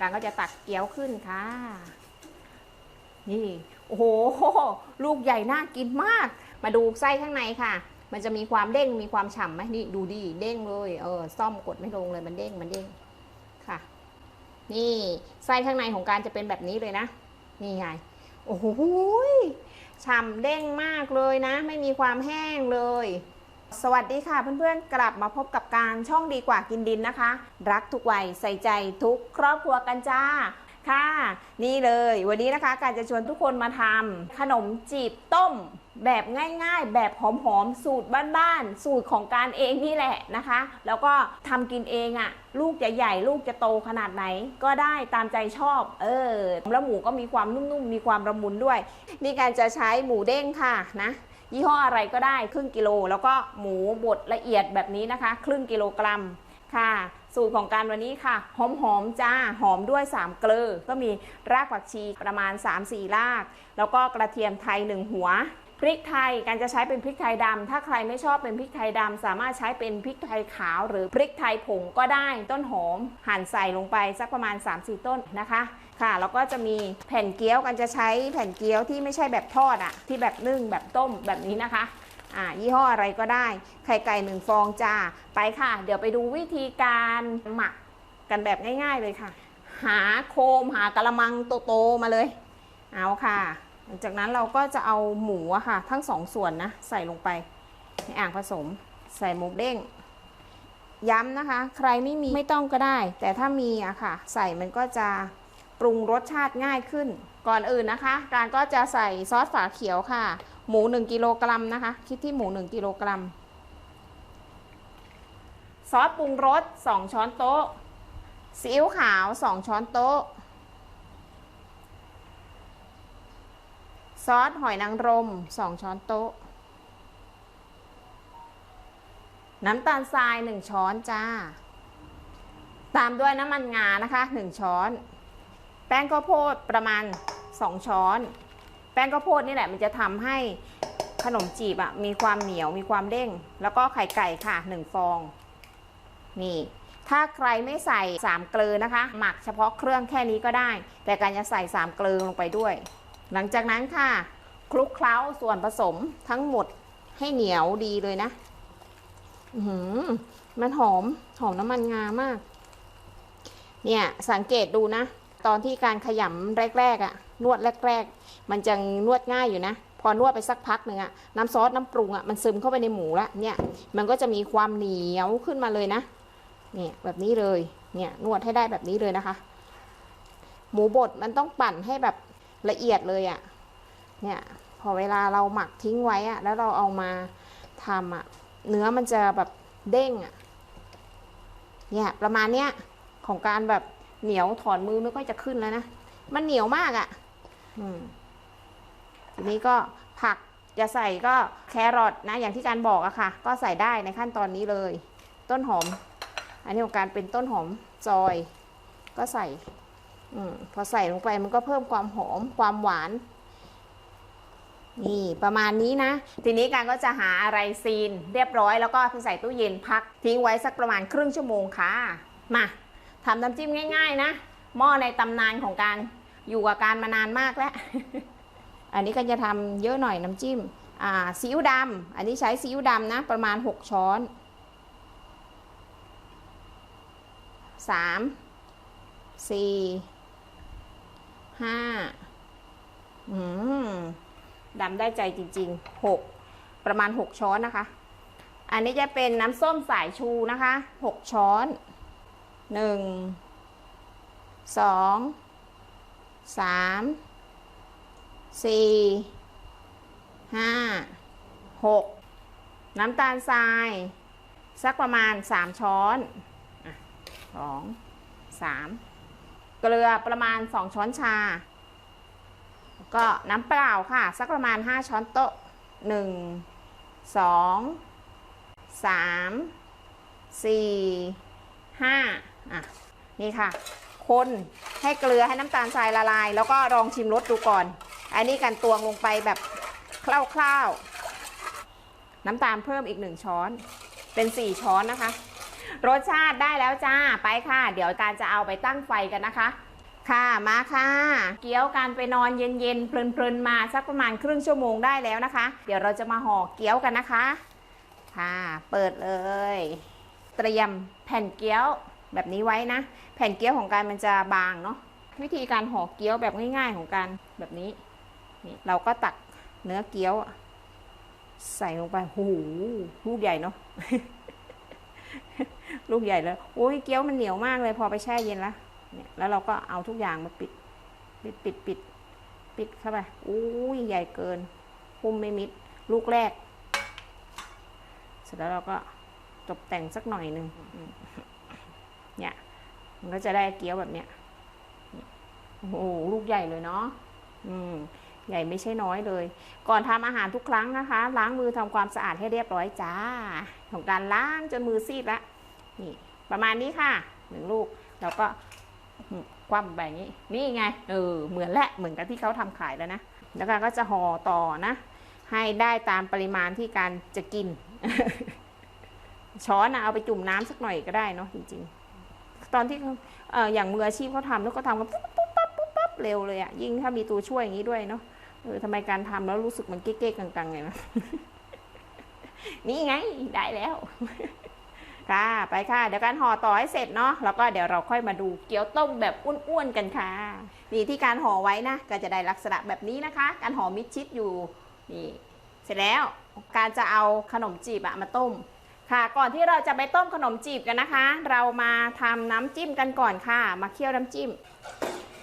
การก็จะตักเกี๊ยวขึ้นค่ะ นี่ โอ้โห ลูกใหญ่น่ากินมาก มาดูไส้ข้างในค่ะ มันจะมีความเด้ง มีความฉ่ำไหมนี่ดูดิเด้งเลย เออ ซ่อมกดไม่ลงเลย มันเด้ง มันเด้ง ค่ะ นี่ไส้ข้างในของการจะเป็นแบบนี้เลยนะ นี่ไง โอ้โหฉ่ำเด้งมากเลยนะ ไม่มีความแห้งเลย สวัสดีค่ะเพื่อนๆ กลับมาพบกับการช่องดีกว่ากินดินนะคะ รักทุกวัยใส่ใจทุกครอบครัวกันจ้าค่ะ นี่เลยวันนี้นะคะการจะชวนทุกคนมาทำขนมจีบต้ม แบบง่ายๆ แบบหอมๆ สูตรบ้านๆ สูตรของการเองนี่แหละนะคะ แล้วก็ทำกินเองอะ่ะ ลูกจะใหญ่ลูกจะโตขนาดไหน ก็ได้ตามใจชอบ เออแล้วหมูก็มีความนุ่มๆ มีความระมุนด้วย นี่การจะใช้หมูเด้งค่ะนะ ยี่ห้ออะไรก็ได้ครึ่งกิโล แล้วก็หมูบดละเอียดแบบนี้นะคะ ครึ่งกิโลกรัมค่ะ สูตรของการวันนี้ค่ะ หอมหอมๆจ้า หอมด้วย 3 เกลือ ก็มีรากผักชีประมาณ 3-4 ราก แล้วก็กระเทียมไทย 1 หัว พริกไทยการจะใช้เป็นพริกไทยดำถ้าใครไม่ชอบเป็นพริกไทยดำสามารถใช้เป็นพริกไทยขาว หรือพริกไทยผงก็ได้ ต้นหอมหั่นใส่ลงไปสักประมาณ 3-4 ต้นนะคะ ค่ะแล้วก็จะมีแผ่นเกี๊ยวกันจะใช้แผ่นเกี๊ยวที่ไม่ใช่แบบทอดอะที่แบบนึ่งแบบต้มแบบนี้นะคะอ่ายี่ห้ออะไรก็ได้ ไข่ไก่หนึ่งฟองจ้าไปค่ะ เดี๋ยวไปดูวิธีการหมักกันแบบง่าย ๆเลยค่ะ หาโคมหากระมังโตๆมาเลย เอาค่ะ หลังจากนั้นเราก็จะเอาหมูอะค่ะ ทั้งสองส่วนนะ ใส่ลงไปในอ่างผสม ใส่หมูเด้งย้ำนะคะ ใครไม่มีไม่ต้องก็ได้ แต่ถ้ามีอะค่ะ ใส่มันก็จะ ปรุงรสชาติง่ายขึ้น ก่อนอื่นนะคะ การก็จะใส่ซอสฝาเขียวค่ะ หมู 1กิโลกรัมนะคะ คิดที่หมู 1กิโลกรัม ซอสปรุงรส 2 ช้อนโต๊ะ ซีอิ๊วขาว 2 ช้อนโต๊ะ ซอสหอยนางรม 2 ช้อนโต๊ะ น้ำตาลทราย 1 ช้อนจ้า ตามด้วยน้ำมันงานะคะ 1 ช้อน แป้งข้าวโพดประมาณ 2 ช้อน แป้งข้าวโพดนี่แหละมันจะทำให้ขนมจีบอะมีความเหนียวมีความเด้ง แล้วก็ไข่ไก่ค่ะ1ฟองนี่ถ้าใครไม่ใส่3เกลือนะคะ หมักเฉพาะเครื่องแค่นี้ก็ได้ แต่การจะใส่3เกลือลงไปด้วย หลังจากนั้นค่ะ คลุกเคล้าส่วนผสมทั้งหมดให้เหนียวดีเลยนะหือมันหอมหอมน้ำมันงามาก เนี่ยสังเกตดูนะ ตอนที่การขยำแรกๆอะ่ะนวดแรก ๆ มันจะนวดง่ายอยู่นะ พอนวดไปสักพักหนึ่งอะ่ะน้ำซอสน้ำปรุงอะ่ะมันซึมเข้าไปในหมูละเนี่ยมันก็จะมีความเหนียวขึ้นมาเลยนะเนี่ยแบบนี้เลยเนี่ยนวดให้ได้แบบนี้เลยนะคะ หมูบดมันต้องปั่นให้แบบละเอียดเลยอะ่ะเนี่ยพอเวลาเราหมักทิ้งไว้อะ่ะแล้วเราเอามาทำอะเนื้อมันจะแบบเด้งอะเนี่ยประมาณเนี้ยของการแบบ เหนียวถอนมือไม่ค่อยจะขึ้นแล้วนะ มันเหนียวมากอะ่ะอืมทีนี้ก็ผักจะใส่ก็แครอทนะ อย่างที่การบอกอะค่ะ ก็ใส่ได้ในขั้นตอนนี้เลย ต้นหอม อันนี้ของการเป็นต้นหอมซอย ก็ใส่อืมพอใส่ลงไปมันก็เพิ่มความหอมความหวานนี่ประมาณนี้นะ ทีนี้การก็จะหาอะไรซีนเรียบร้อยแล้วก็ไปใส่ตู้เย็นพักทิ้งไว้สักประมาณครึ่งชั่วโมงค่ะ มา ทำน้ำจิ้มง่าย ๆ นะหม้อในตำนานของการอยู่กับการมานานมากแล้ว อันนี้ก็จะทำเยอะหน่อยน้ำจิ้มอ่าซีอิ๊วดำอันนี้ใช้ซีอิ๊วดำนะ ประมาณ 6 ช้อนสามสี่ห้าอืมดำได้ใจจริงๆหกประมาณหกช้อนนะคะ อันนี้จะเป็นน้ำส้มสายชูนะคะหกช้อน หนึ่งสองสามสี่ห้าหกน้ำตาลทราย สักประมาณสามช้อนสองสามเกลือประมาณสองช้อนชา ก็น้ำเปล่าค่ะ สักประมาณห้าช้อนโต๊ะหนึ่งสองสามสี่ห้า อะนี่ค่ะ คนให้เกลือให้น้ำตาลทรายละลาย แล้วก็ลองชิมรสดูก่อน อันนี้กันตวงลงไปแบบคร่าวๆ น้ำตาลเพิ่มอีกหนึ่งช้อน เป็นสี่ช้อนนะคะ รสชาติได้แล้วจ้าไปค่ะ เดี๋ยวการจะเอาไปตั้งไฟกันนะคะ ค่ะมาค่ะ เกี๊ยวการไปนอนเย็นๆเพลินๆมาสักประมาณครึ่งชั่วโมงได้แล้วนะคะ เดี๋ยวเราจะมาห่อเกี๊ยวกันนะคะ ค่ะ เปิดเลย เตรียมแผ่นเกี๊ยว แบบนี้ไว้นะ แผ่นเกี๊ยวของการมันจะบางเนาะวิธีการห่อเกี๊ยวแบบง่าย ๆ ของการแบบนี้นี่เราก็ตักเนื้อเกี๊ยว ใส่ลงไปโอ้โหลูกใหญ่เนาะลูกใหญ่แล้วโอ้ยเกี๊ยวมันเหนียวมากเลย พอไปแช่เย็นล้วเนี่ยแล้วเราก็เอาทุกอย่างมาปิด ปิดปิดปิดปิดเข้าไปอุ้ยใหญ่เกินหุ้มไม่มิด ลูกแรก เสร็จแล้วเราก็ตกแต่งสักหน่อยหนึ่ง เนี่ยมันก็จะได้เกี๊ยวแบบเนี้ยโอ้โหลูกใหญ่เลยเนาะอืมใหญ่ไม่ใช่น้อยเลย ก่อนทำอาหารทุกครั้งนะคะ ล้างมือทำความสะอาดให้เรียบร้อยจ้า ของการล้างจนมือซีดละนี่ ประมาณนี้ค่ะหนึ่งลูกเราก็คว่ำแบบนี้ นี่ไงเออเหมือนและเหมือนกับที่เขาทำขายแล้วนะแล้วก็จะห่อต่อนะ ให้ได้ตามปริมาณที่การจะกิน ช้อนนะเอาไปจุ่มน้ำสักหน่อยก็ได้เนาะจริงๆ ตอนที่เขาเอ่ออย่างมืออาชีพเขาทำแล้วก็ทำกันปุ๊บปุ๊บปั๊บปุ๊บปั๊บเร็วเลยอะยิ่งถ้ามีตัวช่วยอย่างนี้ด้วยเนาะเออทำไมการทำแล้วรู้สึกมันเก๊กๆกังๆไงนะนี่ไงได้แล้ว ค่ะไปค่ะ เดี๋ยวการห่อต่อให้เสร็จเนาะแล้วก็เดี๋ยวเราค่อยมาดูเกี๊ยวต้มแบบอ้วนๆกันค่ะ นี่ที่การห่อไว้นะก็จะได้ลักษณะแบบนี้นะคะ การห่อมิดชิดอยู่นี่เสร็จแล้วการจะเอาขนมจีบอะมาต้ม ค่ะก่อนที่เราจะไปต้มขนมจีบกันนะคะ เรามาทำน้ำจิ้มกันก่อนค่ะ มาเคี่ยวน้ำจิ้ม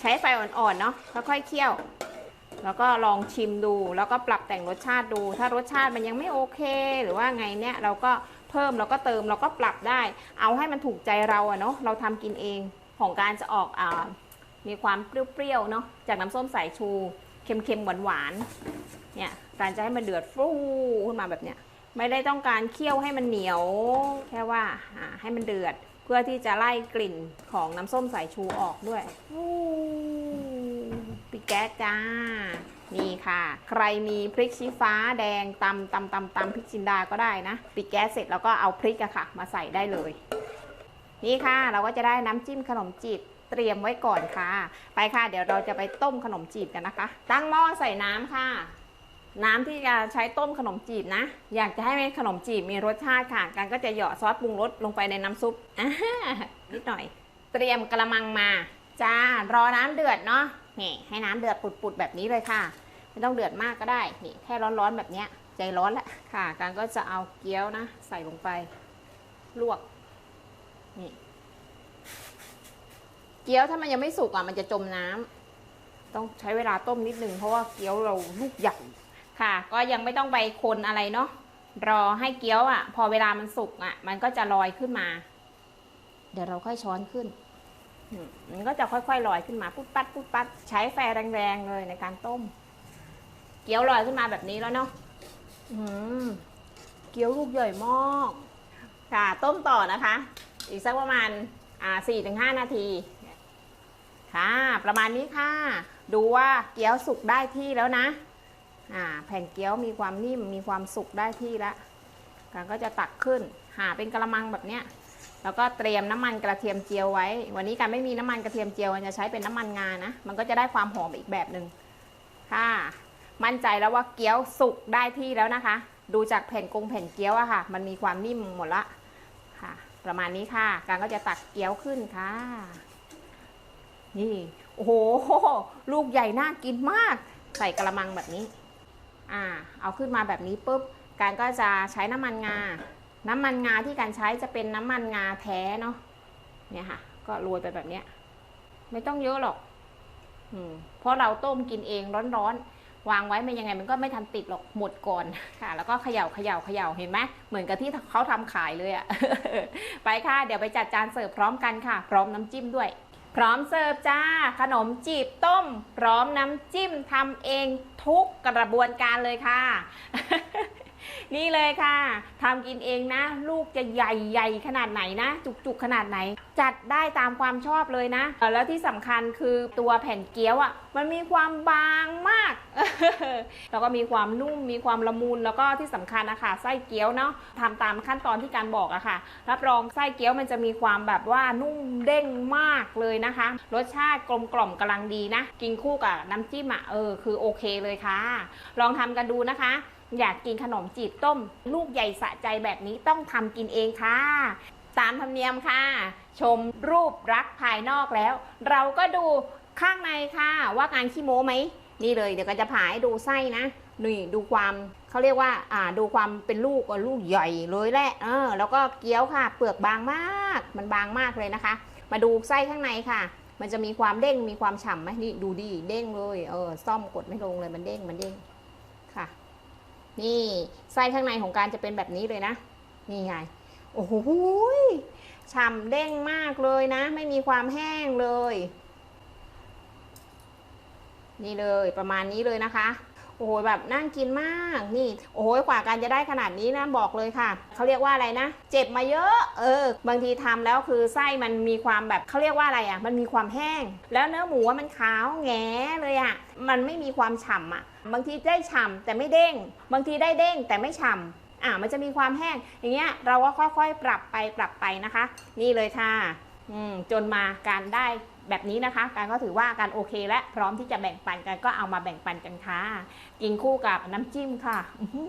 ใช้ไฟอ่อนๆเนาะค่อยๆเคี่ยว แล้วก็ลองชิมดู แล้วก็ปรับแต่งรสชาติดู ถ้ารสชาติมันยังไม่โอเค หรือว่าไงเนี่ยเราก็เพิ่มแล้วก็เติมเราก็ปรับได้ เอาให้มันถูกใจเราอะเนาะเราทำกินเองของการจะออกอ่ามีความเปรี้ยวๆเนาะจากน้ำส้มสายชูเค็มๆหวานๆเนี่ยการจะให้มันเดือดฟูขึ้นมาแบบเนี้ย ไม่ได้ต้องการเคี่ยวให้มันเหนียว แค่ว่าให้มันเดือด เพื่อที่จะไล่กลิ่นของน้ำส้มสายชูออกด้วยปิดแก๊สจ้า นี่ค่ะ ใครมีพริกชี้ฟ้าแดงตำตำตำตำพริกจินดาก็ได้นะ ปิดแก๊สเสร็จแล้วก็เอาพริกอะค่ะ มาใส่ได้เลย นี่ค่ะเราก็จะได้น้ำจิ้มขนมจีบเตรียมไว้ก่อนค่ะ ไปค่ะ เดี๋ยวเราจะไปต้มขนมจีบกันนะคะ ตั้งหม้อใส่น้ำค่ะ น้ำที่จะใช้ต้มขนมจีบนะ อยากจะให้ขนมจีบมีรสชาติค่ะกันก็จะหยาะซอสปรุงรสลงไปในน้ำซุปนิดหน่อย เตรียมกระมังมา จ้ารอน้ำเดือดเนาะนี่ให้น้ำเดือดปุดๆแบบนี้เลยค่ะ ไม่ต้องเดือดมากก็ได้นี่แค่ร้อนๆแบบเนี้ย ใจร้อนแหละค่ะ การก็จะเอาเกี๊ยวนะ ใส่ลงไป ลวกนี่เกี๊ยวถ้ามันยังไม่สุกอะมันจะจมน้ำต้องใช้เวลาต้มนิดนึงเพราะว่าเกี๊ยวเราลูกใหญ่ ค่ะ ก็ยังไม่ต้องไปคนอะไรเนาะรอให้เกี๊ยวอะ พอเวลามันสุกอะ มันก็จะลอยขึ้นมา เดี๋ยวเราค่อยช้อนขึ้นมันก็จะค่อยๆลอยขึ้นมาปุ๊บปั๊ดปุ๊บปั๊ดใช้ไฟแรงๆเลยในการต้ม เกี๊ยวลอยขึ้นมาแบบนี้แล้วเนาะอืมเกี๊ยวลูกใหญ่มากค่ะ ต้มต่อนะคะ อีกสักประมาณอ่าสี่ถึงห้านาทีค่ะ ประมาณนี้ค่ะ ดูว่าเกี๊ยวสุกได้ที่แล้วนะ อ่าแผ่นเกี๊ยวมีความนิ่มมีความสุกได้ที่แล้วการก็จะตักขึ้น หาเป็นกระมังแบบเนี้ยแล้วก็เตรียมน้ำมันกระเทียมเจียวไว้ วันนี้การไม่มีน้ำมันกระเทียมเจียวจะใช้เป็นน้ำมันงานะ มันก็จะได้ความหอมอีกแบบหนึ่งค่ะ มั่นใจแล้วว่าเกี๊ยวสุกได้ที่แล้วนะคะ ดูจากแผ่นกงแผ่นเกี๊ยวอะค่ะ มันมีความนิ่มหมดละค่ะ ประมาณนี้ค่ะ การก็จะตักเกี๊ยวขึ้นค่ะ นี่ โอ้โห ลูกใหญ่น่ากินมาก ใส่กระมังแบบนี้ อ่าเอาขึ้นมาแบบนี้ปุ๊บการก็จะใช้น้ำมันงา น้ำมันงาที่การใช้จะเป็นน้ำมันงาแท้เนาะเนี่ยค่ะ ก็โรยไปแบบเนี้ยไม่ต้องเยอะหรอกอืมเพราะเราต้มกินเองร้อนๆวางไว้มันยังไง มันก็ไม่ทันติดหรอกหมดก่อนค่ะ แล้วก็เขย่าเขย่าเขย่าเห็นไหมเหมือนกับที่เขาทำขายเลยอะไปค่ะ เดี๋ยวไปจัดจานเสิร์ฟพร้อมกันค่ะ พร้อมน้ำจิ้มด้วย พร้อมเสิร์ฟจ้า ขนมจีบต้ม พร้อมน้ำจิ้มทำเองทุกกระบวนการเลยค่ะ นี่เลยค่ะทำกินเองนะ ลูกจะใหญ่ๆขนาดไหนนะ จุกๆขนาดไหน จัดได้ตามความชอบเลยนะ แล้วที่สำคัญคือตัวแผ่นเกี๊ยวอะ มันมีความบางมาก แล้วก็มีความนุ่มมีความละมุนแล้วก็ที่สำคัญนะคะไส้เกี๊ยวเนาะทำตามขั้นตอนที่การบอกอะค่ะรับรองไส้เกี๊ยวมันจะมีความแบบว่านุ่มเด้งมากเลยนะคะ รสชาติกลมกล่อมกำลังดีนะ กินคู่กับน้ำจิ้มอะเออคือโอเคเลยค่ะ ลองทำกันดูนะคะ อยากกินขนมจีบต้ม ลูกใหญ่สะใจแบบนี้ต้องทำกินเองค่ะ ตามธรรมเนียมค่ะ ชมรูปรักภายนอกแล้ว เราก็ดูข้างในค่ะ ว่าการขี้โม้ไหมนี่เลยเดี๋ยวก็จะผ่าให้ดูไส้นะนี่ดูความเขาเรียกว่าอ่าดูความเป็นลูกลูกใหญ่เลยแหละเออแล้วก็เกี๊ยวค่ะ เปลือกบางมากมันบางมากเลยนะคะ มาดูไส้ข้างในค่ะ มันจะมีความเด้งมีความฉ่ำไหมนี่ดูดิเด้งเลยเออซ่อมกดไม่ลงเลยมันเด้งมันเด้งค่ะ นี่ไส้ข้างในของการจะเป็นแบบนี้เลยนะ นี่ไง โอ้โหฉ่ำเด้งมากเลยนะ ไม่มีความแห้งเลย นี่เลยประมาณนี้เลยนะคะ โอ้โหแบบน่ากินมากนี่ โอ้โหกว่าการจะได้ขนาดนี้นะบอกเลยค่ะเขาเรียกว่าอะไรนะ เจ็บมาเยอะ เออ บางทีทำแล้วคือไส้มันมีความแบบเขาเรียกว่าอะไรอะ มันมีความแห้ง แล้วเนื้อหมูมันขาวแงเลยอะมันไม่มีความฉ่ำอะ บางทีได้ฉ่ำแต่ไม่เด้ง บางทีได้เด้งแต่ไม่ฉ่ำอะมันจะมีความแห้ง อย่างเงี้ยเราก็ค่อยๆ ปรับไปปรับไปนะคะ นี่เลยค่ะ อืมจนมาการได้ แบบนี้นะคะ การก็ถือว่าการโอเคและพร้อมที่จะแบ่งปันกันก็เอามาแบ่งปันกันค่ะ กินคู่กับน้ำจิ้มค่ะอื